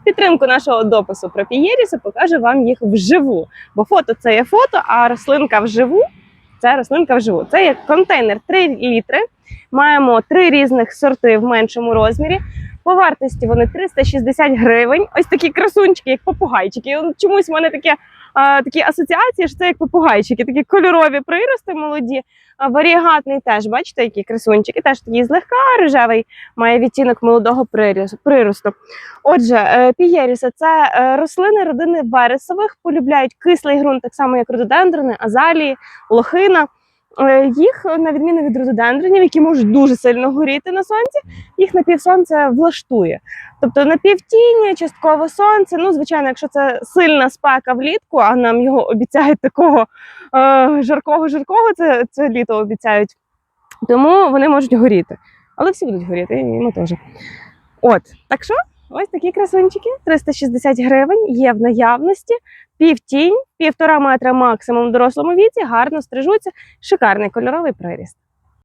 В підтримку нашого допису про пієріси покажу вам їх вживу. Бо фото це є фото, а рослинка вживу це рослинка вживу. Це є контейнер 3 літри. Маємо три різних сорти в меншому розмірі. По вартості вони 360 гривень. Ось такі красунчики, як попугайчики. Чомусь в мене таке, такі асоціації, що це як попугайчики, такі кольорові прирости молоді. Варігатний теж, бачите, які красунчики, теж такий злегка рожевий, має відтінок молодого приросту. Отже, пієріса це е, рослини родини вересових, полюбляють кислий ґрунт, так само як рододендрони, азалії, лохина. Е, Їх, на відміну від рододендронів, які можуть дуже сильно горіти на сонці, їх напівсонце влаштує. Тобто напівтіння, частково сонце. Ну, звичайно, якщо це сильна спека влітку, а нам його обіцяють такого е, жаркого-жаркого, це, це літо обіцяють. Тому вони можуть горіти. Але всі будуть горіти, і ми теж. От, так що, ось такі красунчики, 360 гривень, є в наявності, півтінь, півтора метра максимум в дорослому віці, гарно стрижуться, шикарний кольоровий приріст.